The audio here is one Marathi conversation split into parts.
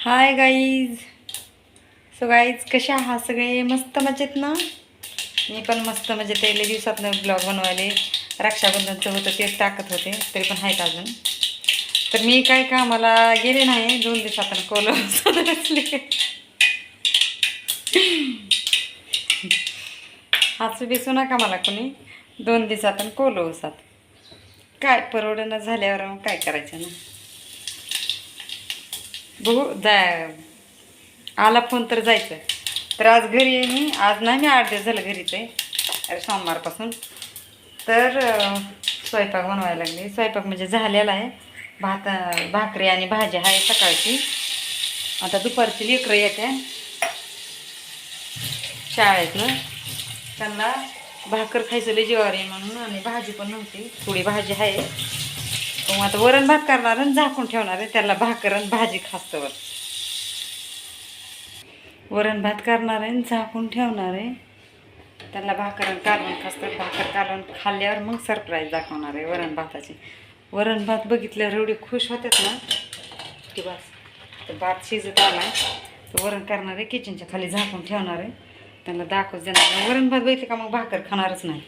हाय गाईज सो गाईज कशा आहात? सगळे मस्त मजेत ना? मी पण मस्त मजेत आहे. दिवसात ब्लॉग बनवायले. रक्षाबंधनचं होतं तेच टाकत होते. तरी पण आहेत अजून. तर मी काय कामाला गेले नाही. दोन दिवसातनं कोलम असले. हाच बेसू नका मला कोणी. दोन दिवसातून कोलवसात काय परवडणं झाल्यावर मग काय करायचं ना? बघू जाय आला फोन तर जायचं. तर आज घरी आहे मी. आज नाही मी आठ दिवस झालं घरीच आहे. अरे सोमवारपासून. तर स्वयंपाक बनवायला लागले. स्वयंपाक म्हणजे झालेला आहे. भात भाकरी आणि भाजी आहे सकाळची. आता दुपारची लेकरं येते. शाळेतनं. त्यांना भाकर खायचं लय जीवावर आहे म्हणून आणि भाजी पण नव्हती. थोडी भाजी आहे. मग आता वरण भात करणार आणि झाकून ठेवणार आहे. त्याला भाकर आणि भाजी खास्तवर. वरण भात करणार आहे आणि झाकून ठेवणार आहे. त्याला भाकर कालवण खास्तर भाकर कालवण खाल्ल्यावर मग सरप्राईज दाखवणार आहे वरण भाताची. वरण भात बघितल्यावर एवढी खुश होतात ना की बस. तर भात शिजत आला तर वरण करणार आहे. किचनच्या खाली झाकून ठेवणार आहे. त्यांना दाखवच देणार वरण भात बघितलं का मग भाकर खाणारच नाही.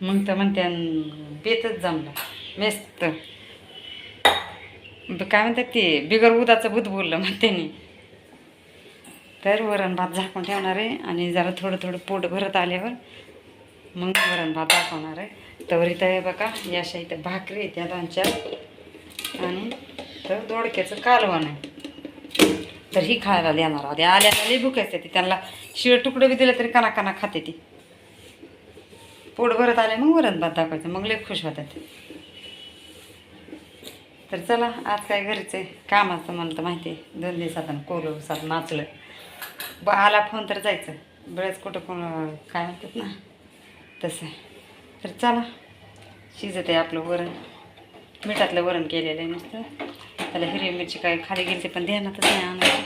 मग तर म्हणते बेतच जमला. मस्त. ब- काय म्हणतात ते बिगर उदाचं भूत बोललं मग त्यांनी. तर वरण भात झाकून ठेवणार आहे आणि जरा थोडं थोडं पोट भरत आल्यावर मग वरण भात दाखवणार आहे. तर इथं आहे बघा या अशा इथं भाकरी त्या दोन चार आणि तर दोडक्याचं कालवण आहे. तर ही खायला देणार आधी आल्या लई भूक असते ती. त्यांना शिळ तुकडं बी दिलं तरी काना काना खाते ती. पोट भरत आले मग वरण भात दाखवायचं मग लई खुश होतात तर चला आज काय घरीच आहे? कामाचं तर माहिती आहे दोन दिवसात कोलो सात नाचलं. ब आला फोन तर जायचं. बरेच कुठं कोण काय म्हणतात ना? तसं तर चला शिजत आहे आपलं वरण. मिठातलं वरण केलेलं आहे नुसतं त्याला हिरवी मिरची काय खाली गेली पण ध्यानातच नाही आणायची.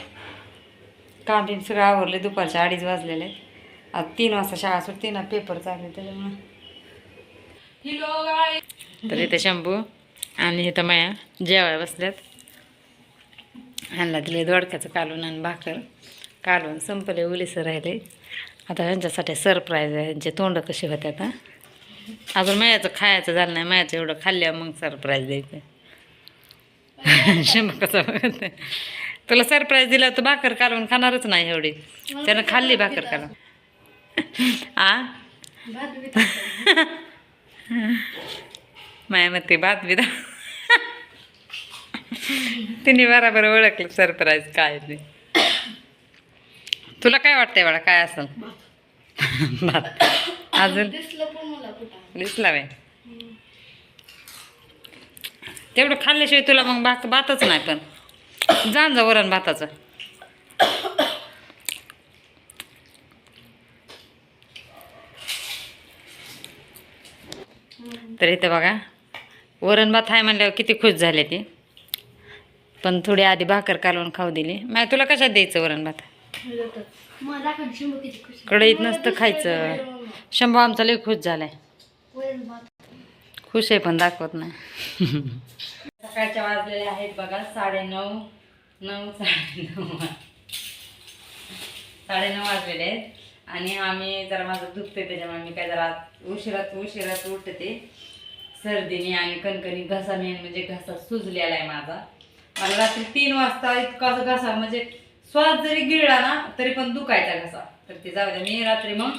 काम बिम सगळं आवरले दुपारच्या अडीच वाजलेले आज तीन वाजता शाळा सुटते ना पेपर चालले त्याच्यामुळं. तर इथे शंभू. आणि इथं माया जेवाय बसल्यात. ह्यांना दिले दोडक्याचं कालून आणि भाकर. कालून संपले उलीसं राहिले. आता ह्यांच्यासाठी सरप्राईज आहे. ह्यांचे तोंड कसे होते आता? अजून मायाचं खायचं झालं नाही. मायाचं एवढं खाल्ल्यावर मग सरप्राईज द्यायचं. शंभू कसं बघत. तुला सरप्राईज दिला तर भाकर कालवून खाणारच नाही एवढी. त्यानं खाल्ली भाकर कालवून. आ? माया मग भात तिने बराबर ओळखलं सरप्राईज काय ते. तुला काय वाटतंय बाळा काय असेल भात. अजून? दिसला बाय तेवढं खाल्ल्याशिवाय तुला मग भात भातच नाही पण. जाण जा वरण भाताचं. तर इथं बघा. वरण भात आहे म्हणल्यावर किती खुश झाले ती. पण थोडी आधी भाकर कालवून खाऊ दिली. मग तुला कशात द्यायचं वरण भात? कढईत नसतं खायचं. शंभू आमचा लई खुश झालाय. खुश आहे पण दाखवत नाही. सकाळच्या वाजलेल्या आहेत बघा साडे नऊ नऊ साडे नऊ साडे नऊ वाजलेले आहेत. आणि आम्ही जरा माझं दुखते त्याच्यामुळे मी काय जरा उशिरात उशिरात उठते. सर्दीने आणि कणकणी घसा मेन म्हणजे घसा सुजलेला आहे माझा. मला रात्री तीन वाजता इतका घसा म्हणजे श्वास जरी गिळला ना तरी पण दुखायचा घसा. तर ते जाऊ द्या मी रात्री मग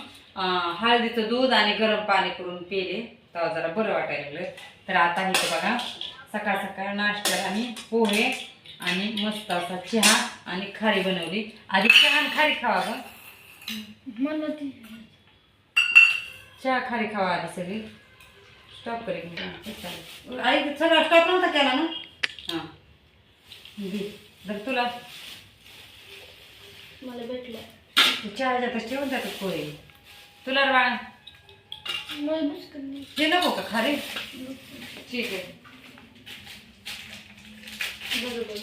हळदीचं दूध आणि गरम पाणी करून पिले. तेव्हा जरा बरं वाटायला लागलं. तर आता इथं बघा सकाळ सकाळ नाश्त्याला आम्ही पोहे आणि मस्त असा चहा आणि खारी बनवली. आधी चहा आणि खारी खावा गं. चहा खारी खावा आधी सगळी. स्टॉप करेल आई सगळा स्टॉप नव्हता केला ना? हां। दे तुला मला भेटलं. चहा जातच ठेवून जातात पोहे। तुला बाळा. ते नको का खारी ठीक आहे। बरोबर.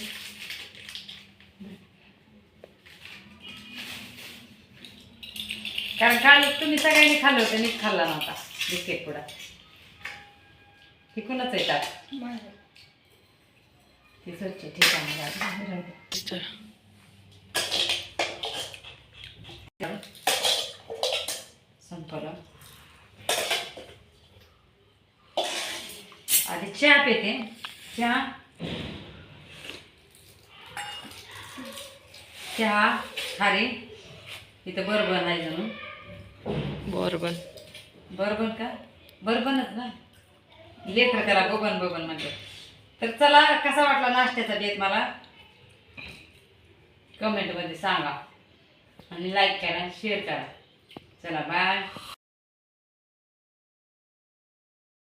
कारण काल तुम्ही सगळ्यांनी खाल्लं होतं नीट खाल्ला नव्हता. बिस्किट पुडा. हे कुणाच येतात ती स्वच्छ ठिकाणी संपलं. आधी चहा पिते. चहा. चहा खारी इथं बरोबर नाही जणू बरोबर बरोबर का? बरोबरच ना? लेकर करा बबन बबन म्हणजे तर चला कसा वाटला नाश्त्याचा बेत मला? कमेंटमध्ये सांगा. आणि लाईक करा शेअर करा. चला बाय